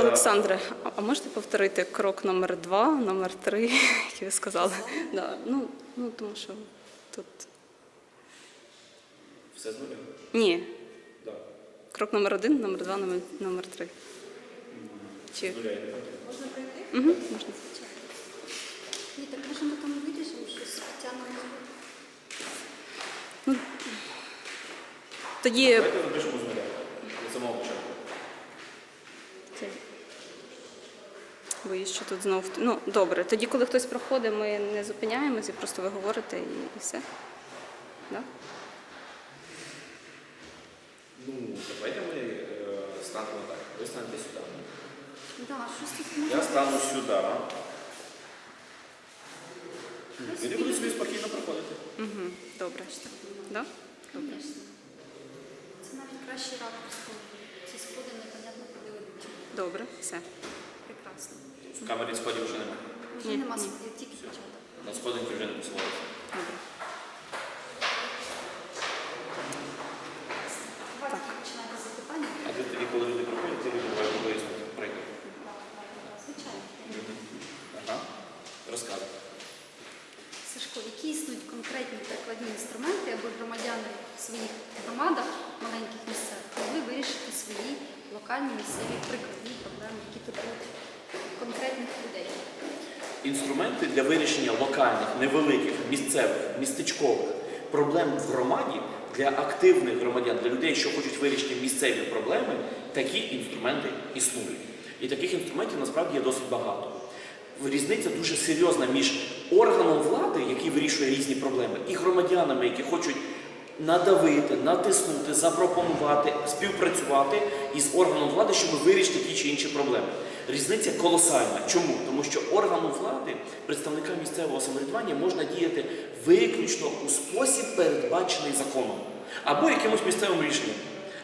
Олександре, а- можете повторити крок номер два, номер три, який ви сказали? Да. Ну, ну, тому що тут. Все з нуля? Ні. Так. Крок номер один, номер два, номер, номер три. Чи З нуля я не пам'ятаю. Можна пройти? угу, можна. Ні, так може ми там вирішимо щось тягнемо. Тоді Давайте запишемо з нуля. Від самого початку. Це- Боюсь, що тут знов. Ну, добре. Тоді, коли хтось проходить, ми не зупиняємося, просто ви говорите і, і все. Да? Ну, давайте ми е, станемо так. Ви станете сюди. Да, щось тут може. Я стану сюди. І я буду собі спокійно проходити. Угу. Добре. Да? Добре. Це навіть кращий ракурс, коли ці сходи непонятно куди ведуть. Добре, все. Прекрасно. В камері сходів вже немає. Вже Ні, нема сходів, тільки початок. На сходинки вже не посилалися. Добре. Давайте починайте з запитання. А ти тоді, коли люди приходять, ти люди мають вияснити прийти. Звичайно. Ага. Розказуй. Сашко, які існують конкретні прикладні інструменти, аби громадяни в своїх громадах, маленьких місцях, могли вирішити свої локальні місцеві прикладні проблеми, які турбують конкретних людей? Інструменти для вирішення локальних, невеликих, місцевих, містечкових проблем в громаді для активних громадян, для людей, що хочуть вирішити місцеві проблеми, такі інструменти існують. І таких інструментів насправді є досить багато. Різниця дуже серйозна між органом влади, який вирішує різні проблеми, і громадянами, які хочуть надавити, натиснути, запропонувати, співпрацювати із органом влади, щоб вирішити ті чи інші проблеми. Різниця колосальна. Чому? Тому що органу влади, представника місцевого самоврядування, можна діяти виключно у спосіб, передбачений законом або якимось місцевим рішенням.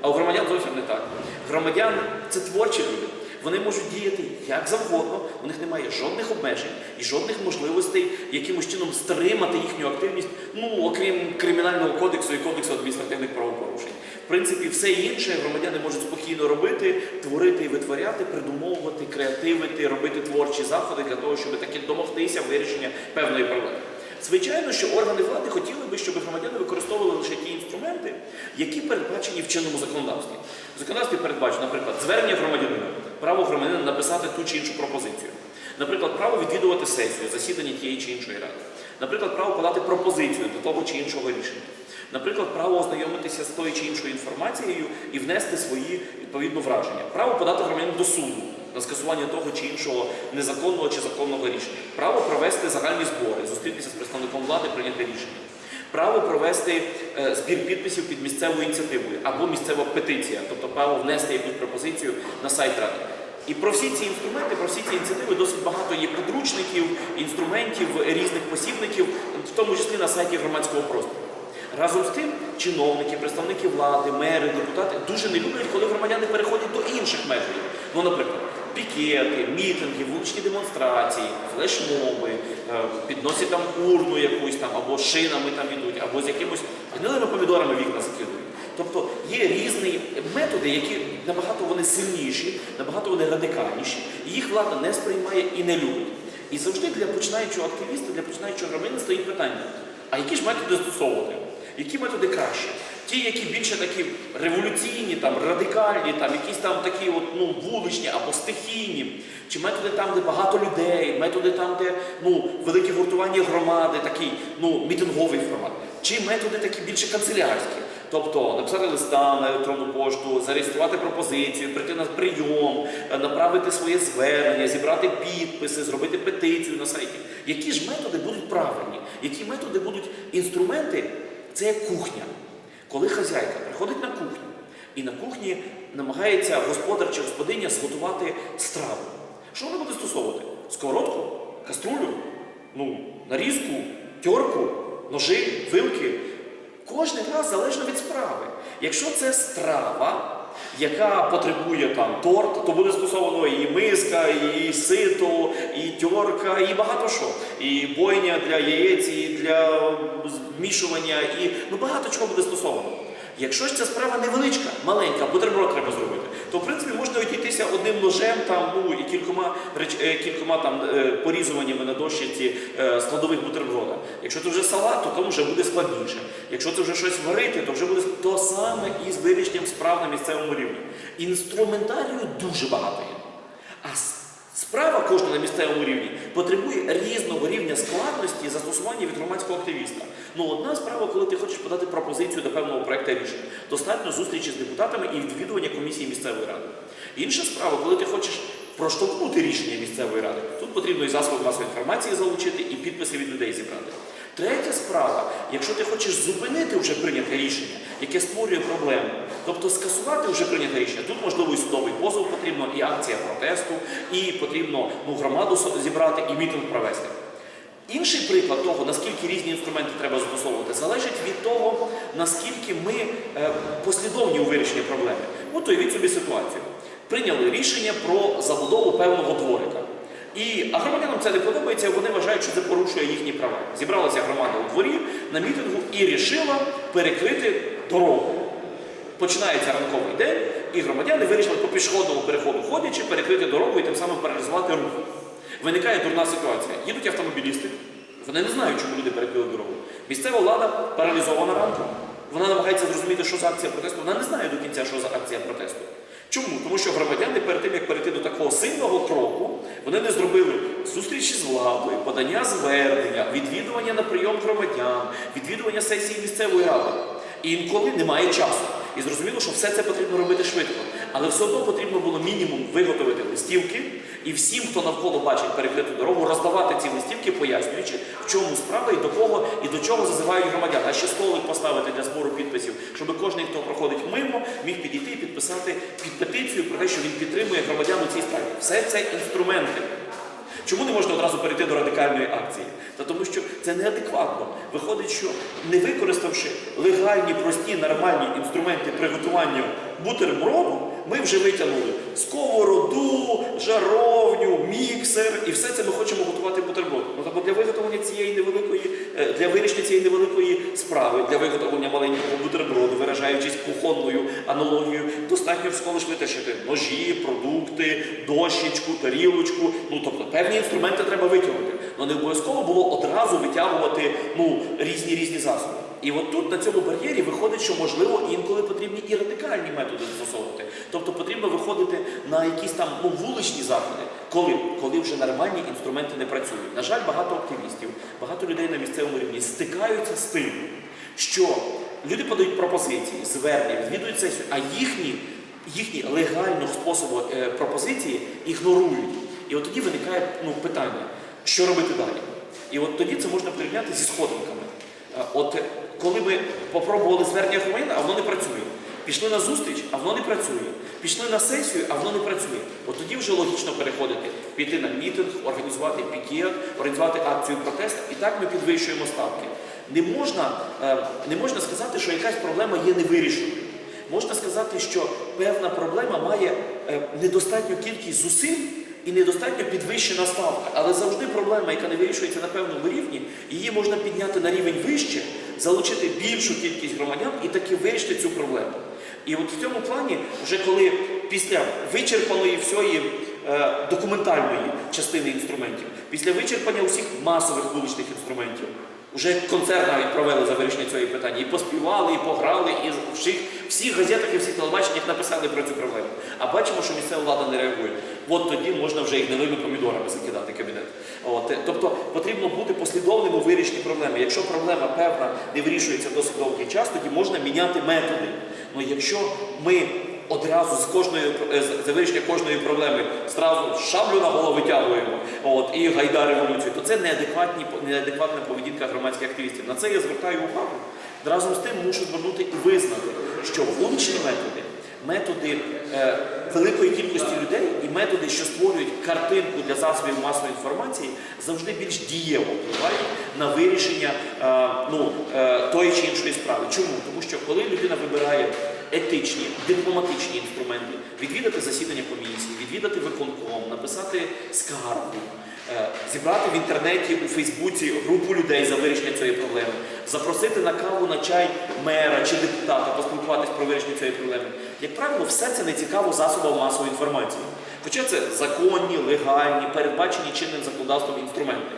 А у громадян зовсім не так. Громадяни це творчі люди. Вони можуть діяти як завгодно, у них немає жодних обмежень і жодних можливостей якимось чином стримати їхню активність, ну окрім кримінального кодексу і кодексу адміністративних правопорушень. В принципі, все інше громадяни можуть спокійно робити, творити і витворяти, придумовувати, креативити, робити творчі заходи для того, щоб таки домогтися вирішення певної проблеми. Звичайно, що органи влади хотіли би, щоб громадяни використовували лише ті інструменти, які передбачені в чинному законодавстві. В законодавстві передбачено, наприклад, звернення громадянина, право громадянина написати ту чи іншу пропозицію. Наприклад, право відвідувати сесію, засідання тієї чи іншої ради. Наприклад, право подати пропозицію до того чи іншого рішення. Наприклад, право ознайомитися з тою чи іншою інформацією і внести свої відповідно враження. Право подати громадянина до суду на скасування того чи іншого незаконного чи законного рішення. Право провести загальні збори, зустрітися з представником влади, прийняти рішення. Право провести е, збір підписів під місцевою ініціативою або місцева петиція, тобто право внести якусь пропозицію на сайт ради. І про всі ці інструменти, про всі ці ініціативи досить багато є підручників, інструментів, різних посібників, в тому числі на сайті громадського простору. Разом з тим, чиновники, представники влади, мери, депутати дуже не люблять, коли громадяни переходять до інших методів. Ну, наприклад, пікети, мітинги, вуличні демонстрації, флешмоби, е, підносять там урну якусь там, або шинами там ідуть, або з якимось гнилими помідорами вікна закидують. Тобто є різні методи, які набагато вони сильніші, набагато вони радикальніші, і їх влада не сприймає і не любить. І завжди для починаючого активіста, для починаючого громадянина стоїть питання: а які ж методи застосовувати? Які методи краще? Ті, які більше такі революційні, там, радикальні, там, якісь там такі от, ну, вуличні або стихійні, чи методи там, де багато людей, методи там, де ну, велике гуртування громади, такий ну, мітинговий формат, чи методи такі більше канцелярські. Тобто написати листа на електронну пошту, зареєструвати пропозицію, прийти на прийом, е, направити своє звернення, зібрати підписи, зробити петицію на сайті. Які ж методи будуть правильні? Які методи будуть інструменти? Це як кухня. Коли хазяйка приходить на кухню і на кухні намагається господар чи господиня зготувати страву. Що вона буде стосовувати? Сковородку, каструлю, ну, нарізку, тьорку, ножи, вилки. Кожен раз залежно від справи. Якщо це страва, яка потребує там торт, то буде стосовано і миска, і сито, і тьорка, і багато що. І бойня для яєць, і для змішування, і ну багато чого буде стосовано. Якщо ж ця справа невеличка, маленька, бутерброд треба зробити, то в принципі можна відійтися одним ножем там, ну, і кількома, е, кількома там, е, порізуваннями на дощиці е, складових бутерброда. Якщо це вже салат, то там вже буде складніше. Якщо це вже щось варити, то вже буде то саме і з вирішенням справ на місцевому рівні. Інструментарію дуже багато є. А справа кожна на місцевому рівні потребує різного рівня складності і застосування від громадського активіста. Ну, одна справа, коли ти хочеш подати пропозицію до певного проекту рішення, достатньо зустрічі з депутатами і відвідування комісії місцевої ради. Інша справа, коли ти хочеш проштовхнути рішення місцевої ради, тут потрібно і засоби масової інформації залучити, і підписи від людей зібрати. Третя справа, якщо ти хочеш зупинити вже прийняте рішення, яке створює проблему, тобто скасувати вже прийняте рішення, тут можливо і судовий позов потрібно, і акція протесту, і потрібно ну, громаду зібрати, і мітинг провести. Інший приклад того, наскільки різні інструменти треба застосовувати, залежить від того, наскільки ми е, послідовні у вирішенні проблеми. От уявіть собі ситуацію. Прийняли рішення про забудову певного дворика. І, а громадянам це не подобається, вони вважають, що це порушує їхні права. Зібралася громада у дворі на мітингу і рішила перекрити дорогу. Починається ранковий день, і громадяни вирішили по пішохідному переходу ходячи, перекрити дорогу і тим самим паралізувати рух. Виникає дурна ситуація. Їдуть автомобілісти, вони не знають, чому люди перекрили дорогу. Місцева влада паралізована ранком. Вона намагається зрозуміти, що за акція протесту. Вона не знає до кінця, що за акція протесту. Чому? Тому що громадяни перед тим, як перейти до такого сильного кроку, вони не зробили зустрічі з владою, подання звернення, відвідування на прийом громадян, відвідування сесії місцевої ради. І інколи немає часу. І зрозуміло, що все це потрібно робити швидко. Але все одно потрібно було мінімум виготовити листівки і всім, хто навколо бачить перекриту дорогу, роздавати ці листівки, пояснюючи, в чому справа і до кого і до чого зазивають громадян. А ще столик поставити для збору підписів, щоб кожен, хто проходить мимо, міг підійти і підписати під петицію про те, що він підтримує громадян у цій справі. Все це інструменти. Чому не можна одразу перейти до радикальної акції? Та тому що це неадекватно. Виходить, що не використавши легальні, прості, нормальні інструменти приготування бутерброду, ми вже витягнули сковороду, жаровню, міксер, і все це ми хочемо готувати бутерброд. Ну так для виготовлення цієї невеликої, е, для вирішення цієї невеликої справи, для виготовлення маленького бутерброду, виражаючись кухонною аналогією, достатньо всього лиш витащити ножі, продукти, дощечку, тарілочку. Ну тобто певні інструменти треба витягнути. Але не обов'язково було одразу витягувати ну, різні різні засоби. І от тут на цьому бар'єрі виходить, що можливо інколи потрібні і радикальні методи застосовувати. Тобто потрібно виходити на якісь там ну, вуличні заходи, коли, коли вже нормальні інструменти не працюють. На жаль, багато активістів, багато людей на місцевому рівні стикаються з тим, що люди подають пропозиції, звернення, відвідують сесію, а їхні, їхні легального способу е, пропозиції ігнорують. І от тоді виникає ну, питання, що робити далі. І от тоді це можна порівняти зі сходинками. Е, От коли ми попробували звернення громадян, а воно не працює. Пішли на зустріч, а воно не працює. Пішли на сесію, а воно не працює. От тоді вже логічно переходити, піти на мітинг, організувати пікет, організувати акцію протесту, і так ми підвищуємо ставки. Не можна, е, не можна сказати, що якась проблема є невирішеною. Можна сказати, що певна проблема має е, недостатню кількість зусиль і недостатньо підвищена ставка. Але завжди проблема, яка не вирішується на певному рівні, її можна підняти на рівень вище, залучити більшу кількість громадян і таки вирішити цю проблему. І от в цьому плані, вже коли після вичерпаної всієї е, документальної частини інструментів, після вичерпання усіх масових вуличних інструментів, Уже концерт навіть провели за вирішення цього питання. І поспівали, і пограли, і в всіх, всіх газетах і всіх телебаченнях написали про цю проблему. А бачимо, що місцева влада не реагує. От тоді можна вже і гнилими помідорами закидати кабінет. От, тобто потрібно бути послідовним у вирішенні проблеми. Якщо проблема певна не вирішується досить довгий час, тоді можна міняти методи. Ну якщо ми одразу з кожної е, за вирішення кожної проблеми зразу шаблю на голову витягуємо от, і гайда революцію, то це неадекватні, неадекватна поведінка громадських активістів. На це я звертаю увагу. Разом з тим мушу звернути і визнати, що вуличні методи, методи е, великої кількості людей і методи, що створюють картинку для засобів масової інформації, завжди більш дієво впливають на вирішення е, ну, е, тої чи іншої справи. Чому? Тому що коли людина вибирає етичні, дипломатичні інструменти, відвідати засідання комісії, відвідати виконком, написати скаргу, е, зібрати в інтернеті у Фейсбуці групу людей за вирішення цієї проблеми, запросити на каву на чай мера чи депутата, поспілкуватись про вирішення цієї проблеми. Як правило, все це не цікаво засобам масової інформації. Хоча це законні, легальні, передбачені чинним законодавством інструменти.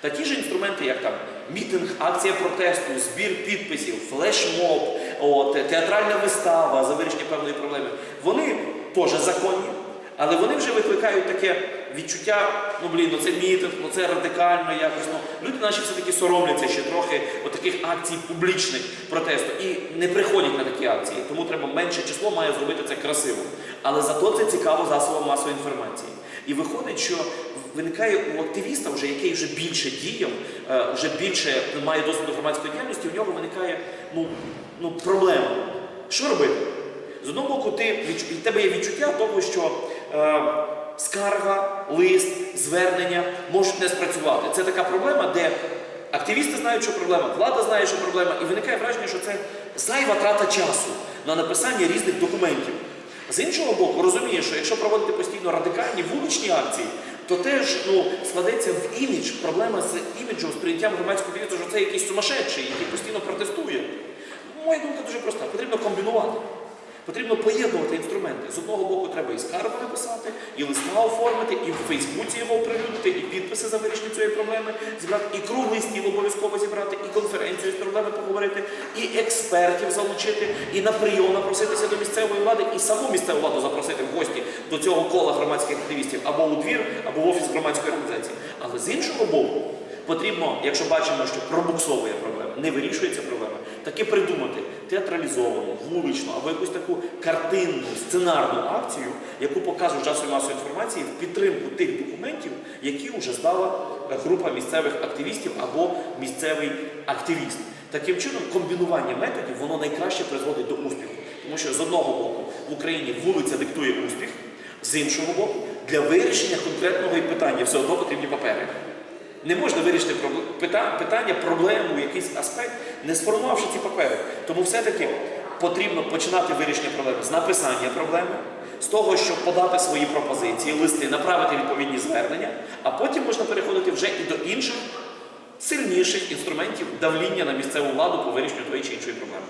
Такі ж інструменти, як там мітинг, акція протесту, збір підписів, флешмоб, от, театральна вистава за вирішення певної проблеми, вони теж законні, але вони вже викликають таке відчуття, ну блін, ну це мітинг, ну це радикально якось. Ну, люди наші все-таки соромляться ще трохи таких акцій публічних протесту і не приходять на такі акції. Тому треба менше число має зробити це красиво. Але зато це цікаво засобам масової інформації. І виходить, що виникає у активіста, вже який вже більше діяв, е, вже більше має досвід до громадської діяльності, у нього виникає ну, ну, проблема. Що робити? З одного боку, ти, відчу- в тебе є відчуття того, що е, скарга, лист, звернення можуть не спрацювати. Це така проблема, де активісти знають, що проблема, влада знає, що проблема, і виникає враження, що це зайва трата часу на написання різних документів. З іншого боку, розумієш, що якщо проводити постійно радикальні вуличні акції, то теж ну, складеться в імідж, проблема з іміджем, з прийняттям громадського діяча, що це якийсь сумасшедший, який постійно протестує. Моя думка дуже проста. Потрібно комбінувати. Потрібно поєднувати інструменти. З одного боку треба і скаргу написати, і листа оформити, і в Фейсбуці його оприлюднити, і підписи за вирішення цієї проблеми зібрати, і круглий стіл обов'язково зібрати, і конференцію з проблеми поговорити, і експертів залучити, і на прийом напроситися до місцевої влади, і саму місцеву владу запросити в гості до цього кола громадських активістів або у двір, або в офіс громадської організації. Але з іншого боку, потрібно, якщо бачимо, що пробуксовує проблема, не вирішується проблема, таки придумати театралізовану, вуличну або якусь таку картинну, сценарну акцію, яку покажуть засоби масової інформації в підтримку тих документів, які вже здала група місцевих активістів або місцевий активіст. Таким чином, комбінування методів воно найкраще призводить до успіху. Тому що з одного боку в Україні вулиця диктує успіх, з іншого боку, для вирішення конкретного питання все одно потрібні папери. Не можна вирішити питання, проблему, якийсь аспект, не сформувавши ці папери. Тому все-таки потрібно починати вирішення проблеми з написання проблеми, з того, щоб подати свої пропозиції, листи, направити відповідні звернення, а потім можна переходити вже і до інших сильніших інструментів давління на місцеву владу по вирішенню тої чи іншої проблеми.